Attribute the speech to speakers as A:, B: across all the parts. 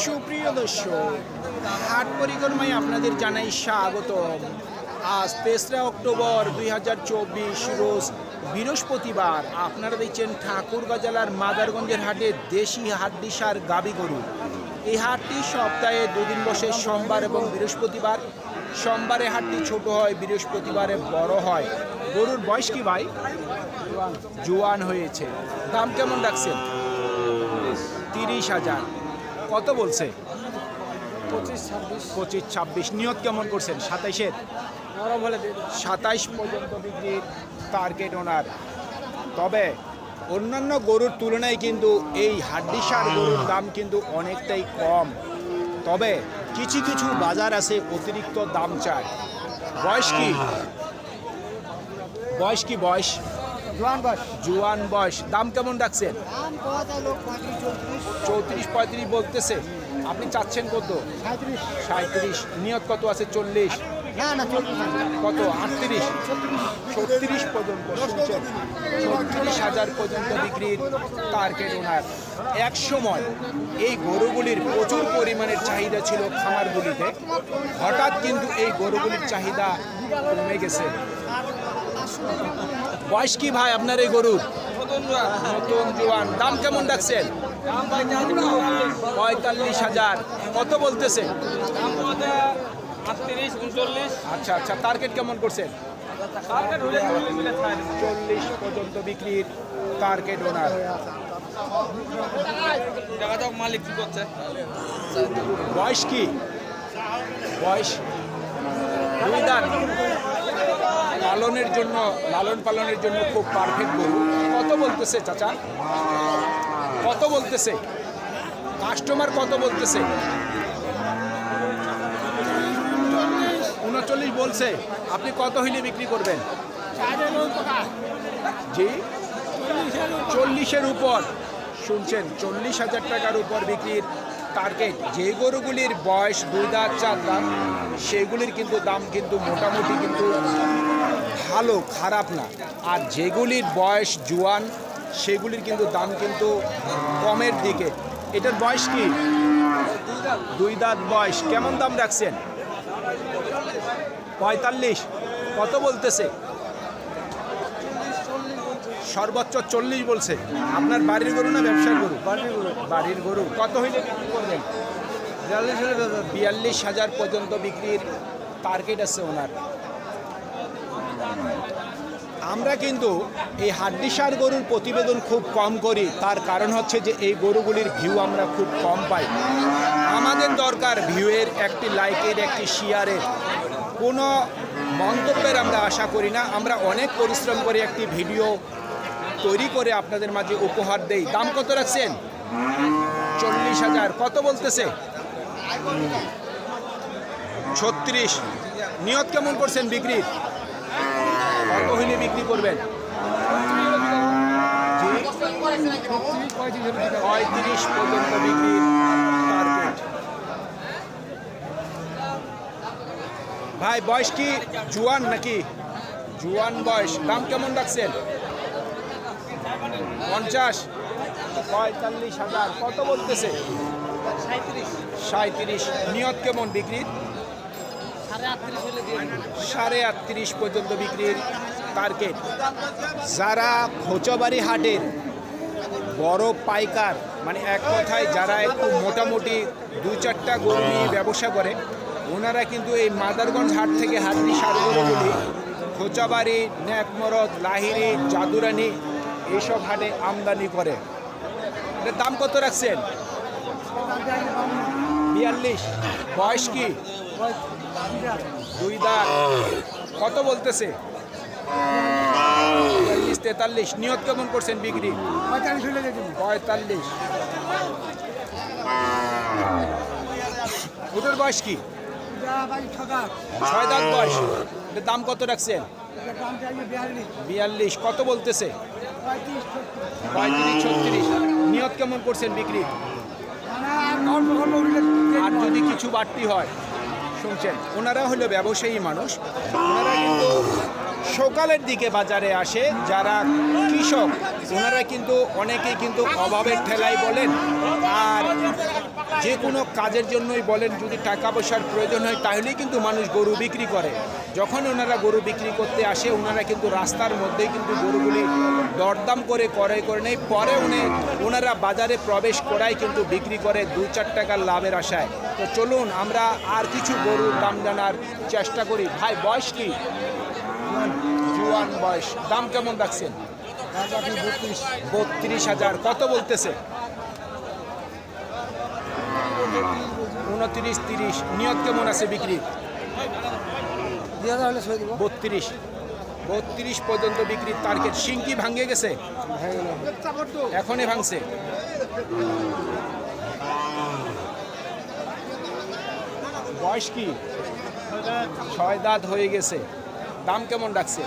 A: সুপ্রিয় দর্শক, হাট পরিক্রমায় আপনাদের জানাই স্বাগত আজ তেসরা অক্টোবর দুই হাজার চব্বিশ রোজ বৃহস্পতিবার আপনারা দেখছেন ঠাকুরগাঁ জেলার মাদারগঞ্জের হাটে দেশি হাড্ডিসার গাবি গরু। এই হাটটি সপ্তাহে দুদিন বসে সোমবার এবং বৃহস্পতিবার। সোমবারে হাটটি ছোট হয়, বৃহস্পতিবারে বড় হয়। গরুর বয়স কি ভাই? জোয়ান হয়েছে। দাম কেমন রাখছেন? তিরিশ হাজার। কত বলছে?
B: পঁচিশ ছাব্বিশ।
A: পঁচিশ ছাব্বিশ। নিয়ত কেমন করছেন? সাতাইশের। সাতাইশ পর্যন্ত বিক্রির টার্গেট ওনার তবে অন্যান্য গরুর তুলনায় কিন্তু এই হাড্ডিসার গরুর দাম কিন্তু অনেকটাই কম। তবে কিছু কিছু বাজার আছে অতিরিক্ত দাম চায়। বয়স কি? বয়স কি বয়স?
B: জোয়ান
A: বয়স দাম কেমন
B: পঁয়ত্রিশ চৌত্রিশ?
A: পঁয়ত্রিশ বলতেছে। আপনি চাচ্ছেন কত?
B: সাঁত্রিশ।
A: নিয়ত কত আছে? চল্লিশ। কত? আটত্রিশ। ছত্রিশ পর্যন্ত শুনছেন। ছত্রিশ হাজার পর্যন্ত বিক্রির টার্গেট ওনার। এক সময় এই গরুগুলির প্রচুর পরিমাণের চাহিদা ছিল খামারগুলিতে। হঠাৎ কিন্তু এই গরুগুলির চাহিদা কমে গেছে বয়স কি ভাই আপনার এই গরুর? নতুন জোয়ান। দাম কেমন রাখছেন পঁয়তাল্লিশ হাজার। কত বলতেছে? আচ্ছা আচ্ছা। টার্গেট কেমন করছেন?
C: চল্লিশ
A: পর্যন্ত বিক্রির টার্গেট ওনার
C: মালিক কি করছে
A: বয়স কি? বয়স দাঁত লালনের জন্য, লালন পালনের জন্য খুব পারফেক্ট গরু। কত বলতেছে চাচা? কত বলতেছে? কাস্টমার কত বলতেছে? উনচল্লিশ বলছে। আপনি কত হইলে বিক্রি করবেন? জি? চল্লিশের উপর। শুনছেন, চল্লিশ হাজার টাকার উপর বিক্রির টার্গেট যে গরুগুলির বয়স দুই দাঁত, চার দাঁত, সেগুলির কিন্তু দাম কিন্তু মোটামুটি কিন্তু ভালো, খারাপ না। আর যেগুলির বয়স জোয়ান, সেগুলির কিন্তু দাম কিন্তু কমের দিকে। এটার বয়স কি? দুই দাঁত বয়স। কেমন দাম রাখছেন? পঁয়তাল্লিশ। কত বলতেছে? সর্বোচ্চ চল্লিশ বলছে। আপনার বাড়ির গরু না ব্যবসার গরু? বাড়ির গরু। বাড়ির গরু। কত হইলে বিক্রি করবেন? বিয়াল্লিশ বিয়াল্লিশ হাজার পর্যন্ত বিক্রির টার্গেট আছে ওনার। আমরা কিন্তু এই হাড্ডিসার গরুর প্রতিবেদন খুব কম করি। তার কারণ হচ্ছে যে এই গরুগুলির ভিউ আমরা খুব কম পাই। আমাদের দরকার ভিউয়ের একটি লাইকের একটি শেয়ারের কোনো মন্তব্যের আমরা আশা করি না। আমরা অনেক পরিশ্রম করে একটি ভিডিও তৈরি করে আপনাদের মাঝে উপহার দেই। দাম কত রাখছেন? চল্লিশ হাজার। কত বলতেছে? ছত্রিশ। নিয়ত কেমন করছেন বিক্রি? কত হইলে বিক্রি করবেন? পঁয়ত্রিশ পর্যন্ত টার্গেট ভাই, বয়স কি? জুয়ান নাকি? জুয়ান বয়স। দাম কেমন রাখছেন? পঞ্চাশ। পঁয়তাল্লিশ হাজার। কত বলতেছে? সাঁত্রিশ নিয়ত কেমন বিক্রির
B: সাড়ে আটত্রিশ
A: পর্যন্ত বিক্রির টার্গেট যারা খোঁচবাড়ি হাটের বড় পাইকার মানে এক কথায় যারা একটু মোটামুটি দু চারটা গরু ব্যবসা করে, ওনারা কিন্তু এই মাদারগঞ্জ হাট থেকে হাটনি সারগরুগুলি খোঁচাবাড়ি ন্যাকমরদ লাহিরি জাদুরানি এইসব হাটে আমদানি করে। এটার দাম কত রাখছেন? বিয়াল্লিশ। বয়স কি? দুই দাঁত। কত বলতেছে? তেতাল্লিশ। নিয়ত কেমন করছেন বিক্রি?
B: পঁয়তাল্লিশ।
A: ওটার বয়স কি? ছয় দাঁত। বয়স। দাম কত রাখছেন?
B: বিয়াল্লিশ,
A: কত বলতেছে?
B: পঁয়ত্রিশ, ছত্রিশ।
A: নিয়ত কেমন করছেন বিক্রি?
B: আর।
A: যদি কিছু বাড়তি হয়, শুনছেন, ওনারা হলো ব্যবসায়ী মানুষ। ওনারা কিন্তু সকালের দিকে বাজারে আসে। যারা কৃষক, ওনারা কিন্তু অনেকেই কিন্তু অভাবের ঠেলাই বলেন। আর যে কোনো কাজের জন্যই বলেন, যদি টাকা পয়সার প্রয়োজন হয়, তাহলেই কিন্তু মানুষ গরু বিক্রি করে। যখন ওনারা গরু বিক্রি করতে আসে ওনারা কিন্তু রাস্তার মধ্যেই কিন্তু গরুগুলি দরদাম করে ক্রয় করে নেয়। পরে উনি ওনারা বাজারে প্রবেশ করাই কিন্তু বিক্রি করে দু চার টাকার লাভের আশায়। তো চলুন আমরা আর কিছু গরুর দাম জানার চেষ্টা করি। ভাই বয়স কি? জুয়ান বয়স। দাম কেমন রাখছেন? বত্রিশ। হাজার। কত বলতেছে? উনত্রিশ তিরিশ। নিয়ত কেমন আছে বিক্রি
B: দিব।
A: বত্রিশ। বত্রিশ পর্যন্ত বিক্রির টার্গেট সিংকি ভাঙ্গে গেছে? এখনই ভাঙছে। বয়স কি? ছয় দাঁত হয়ে গেছে। দাম কেমন রাখছে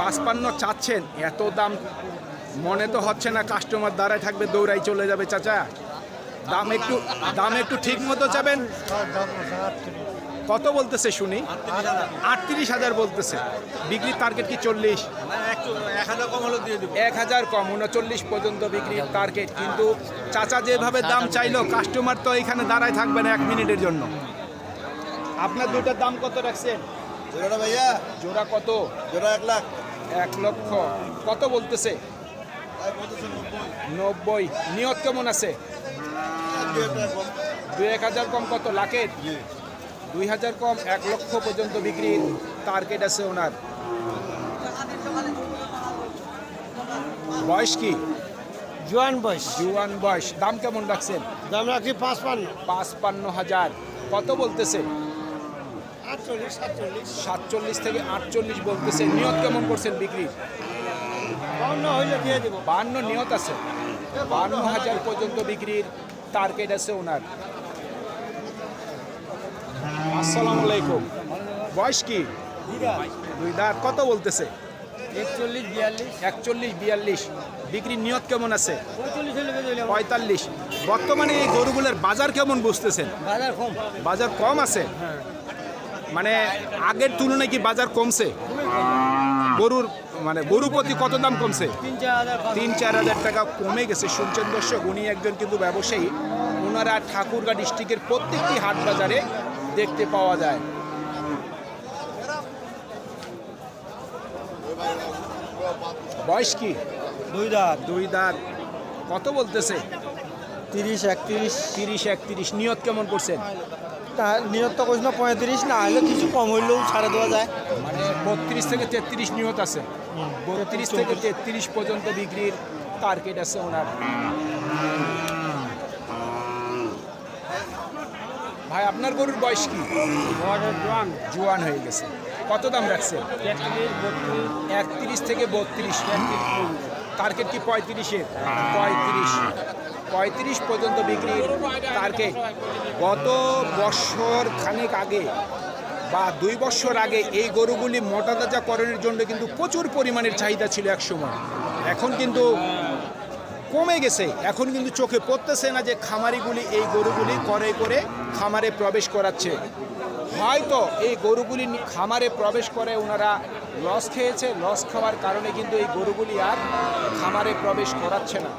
A: পাঁচপান্ন চাচ্ছেন। এত দাম মনে তো হচ্ছে না কাস্টমার দাঁড়ায় থাকবে দৌড়াই চলে যাবে, চাচা। দাম একটু দাম একটু ঠিক মতো যাবেন কত বলতেছে শুনি? আটত্রিশ হাজার বলতেছে। বিক্রির টার্গেট কি চল্লিশ?
C: এক হাজার কম হলে দিয়ে
A: এক হাজার কম উনচল্লিশ পর্যন্ত বিক্রির টার্গেট কিন্তু চাচা যেভাবে দাম চাইলো কাস্টমার তো এখানে দাঁড়ায় থাকবে না এক মিনিটের জন্য। আপনার দুইটার দাম কত রাখছেন?
D: জোড়াটা ভাইয়া।
A: জোড়া কত?
D: জোড়া এক লাখ।
A: এক লক্ষ। কত বলতেছে?
D: নব্বই।
A: নিয়ত কেমন আছে?
D: দুই
A: এক হাজার কম কত? লাখের দুই হাজার কম এক লক্ষ পর্যন্ত বিক্রির টার্গেট আছে ওনার। বয়স কি?
B: জুয়ান বয়স।
A: জুয়ান বয়স। দাম কেমন রাখছেন?
B: দাম রাখছি পাঁচ পান্ন
A: পাঁচপান্ন হাজার। কত বলতেছে?
B: আটচল্লিশ সাতচল্লিশ।
A: সাতচল্লিশ থেকে আটচল্লিশ বলতেছে। নিয়ত কেমন করছেন বিক্রি?
B: কম না হইলে দিয়ে দেবো।
A: বান্ন নিয়ত আছে। বান্ন হাজার পর্যন্ত বিক্রির টার্গেট আছে ওনার। আসসালামু আলাইকুম। বয়স কি? দুই দাঁত। কত বলতেছে?
B: একচল্লিশ বিয়াল্লিশ।
A: একচল্লিশ বিয়াল্লিশ। বিক্রির নিয়ত কেমন আছে?
B: পঁয়তাল্লিশ
A: বর্তমানে এই গরুগুলোর বাজার কেমন বুঝতেছেন?
B: বাজার কম।
A: বাজার কম আছে? মানে আগের তুলনায় কি বাজার কমছে? গরুর মানে গরু প্রতি কত দাম কমছে?
B: তিন চার হাজার
A: টাকা কমে গেছে। শুনছেন দর্শক উনি একজন কিন্তু ব্যবসায়ী। ওনারা ঠাকুরগাঁ ডিস্ট্রিক্টের প্রত্যেকটি হাট বাজারে দেখতে পাওয়া যায়। বয়স কি?
B: দুই দাঁত।
A: দুই দাঁত। কত বলতেছে?
B: তিরিশ একত্রিশ।
A: তিরিশ একত্রিশ। নিয়ত কেমন করছেন?
B: তো কইস না পঁয়ত্রিশ না হলে কিছু কম হইলেও ছাড়ে দেওয়া যায়।
A: মানে বত্রিশ থেকে তেত্রিশ নিহত আছে। বত্রিশ থেকে তেত্রিশ পর্যন্ত বিক্রির টার্গেট আছে ওনার। ভাই আপনার গরুর বয়স কি?
B: জোয়ান।
A: জোয়ান হয়ে গেছে। কত দাম রাখছে একত্রিশ থেকে বত্রিশ। টার্গেট কি পঁয়ত্রিশের? পঁয়ত্রিশ। পঁয়ত্রিশ পর্যন্ত বিক্রির টার্গেট গত বছর খানেক আগে বা দুই বছর আগে এই গরুগুলি মোটা তাজাকরণের জন্য কিন্তু প্রচুর পরিমাণের চাহিদা ছিল একসময় এখন কিন্তু কমে গেছে। এখন কিন্তু চোখে পড়তেছে না যে খামারিগুলি এই গরুগুলি করে করে খামারে প্রবেশ করাচ্ছে। হয়তো এই গরুগুলি খামারে প্রবেশ করে ওনারা লস খেয়েছে। লস খাওয়ার কারণে কিন্তু এই গরুগুলি আর খামারে প্রবেশ করাচ্ছে না।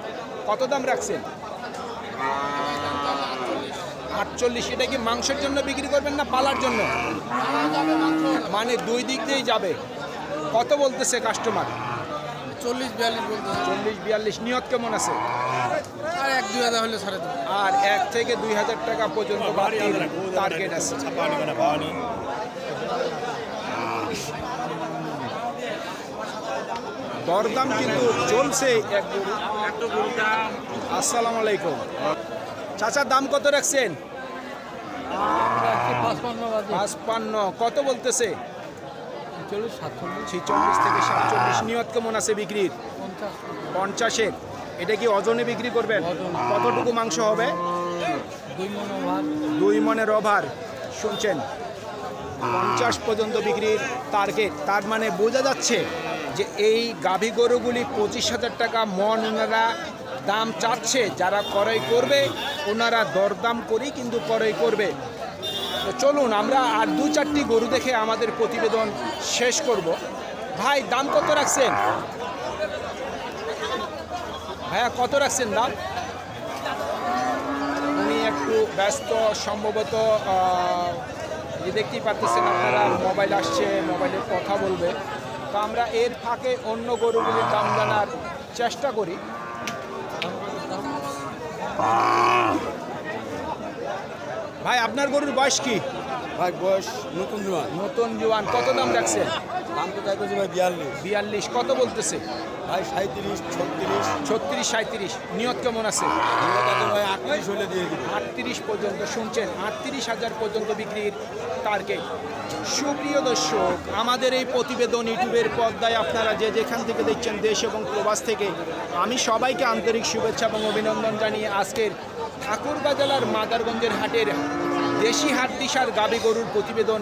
A: কত দাম রাখছেন? আটচল্লিশ। এটা কি মাংসের জন্য বিক্রি করবেন না পালার জন্য? মানে দুই দিক দিয়েই যাবে। কত বলতেছে কাস্টমার
C: চল্লিশ বিয়াল্লিশ বলতে
A: চল্লিশ বিয়াল্লিশ। নিয়ত কেমন আছে?
C: আর এক দুই হাজার হলে ছাড়ে দেবো
A: আর এক থেকে দুই হাজার টাকা পর্যন্ত টার্গেট আছে। দরদাম কিন্তু চলছে। আসসালামু আলাইকুম। চাচার দাম কত রাখছেন? পাঁচপান্ন। কত বলতেছে?
B: চল্লিশ
A: ছিচল্লিশ থেকে সাতচল্লিশ। নিয়ত কেমন আছে বিক্রির?
B: পঞ্চাশ
A: পঞ্চাশের। এটা কি অজনে বিক্রি করবেন? কতটুকু মাংস হবে?
B: দুই মন
A: মনের ওভার। শুনছেন? পঞ্চাশ পর্যন্ত বিক্রির টার্গেট তার মানে বোঝা যাচ্ছে যে এই গাভী গরুগুলি পঁচিশ হাজার টাকা মন ওনারা দাম চাচ্ছে, যারা ক্রয় করবে, ওনারা দরদাম করেই কিন্তু ক্রয় করবে। তো চলুন, আমরা আর দু চারটি গরু দেখে আমাদের প্রতিবেদন শেষ করব। ভাই, দাম কত রাখছেন? ভাইয়া, কত রাখছেন দাম? উনি একটু ব্যস্ত, সম্ভবত দেখতেই পারতেছেন, আপনারা মোবাইল আসছে, মোবাইলে কথা বলবে। তো আমরা এর ফাঁকে অন্য গরুগুলির দাম জানার চেষ্টা করি। ভাই আপনার গরুর বয়স কি?
B: ভাই বয়স নতুন জোয়ান।
A: নতুন জোয়ান। কত দাম রাখছে
B: দাম তো চাইতেছি ভাই বিয়াল্লিশ।
A: বিয়াল্লিশ কত বলতেছে?
B: ভাই সাঁত্রিশ ছত্রিশ।
A: ছত্রিশ সাঁত্রিশ নিয়ত কেমন আছে?
B: ভাই আটত্রিশ হলে দিয়ে দিব।
A: আটত্রিশ পর্যন্ত শুনছেন? আটত্রিশ হাজার পর্যন্ত বিক্রির টার্গেট সুপ্রিয় দর্শক আমাদের এই প্রতিবেদন ইউটিউবের পর্দায় আপনারা যে যেখান থেকে দেখছেন দেশ এবং প্রবাস থেকে আমি সবাইকে আন্তরিক শুভেচ্ছা এবং অভিনন্দন জানিয়ে আজকের ঠাকুরগাঁ জেলার মাদারগঞ্জের হাটের দেশি হাট দিশার গাবি গরুর প্রতিবেদন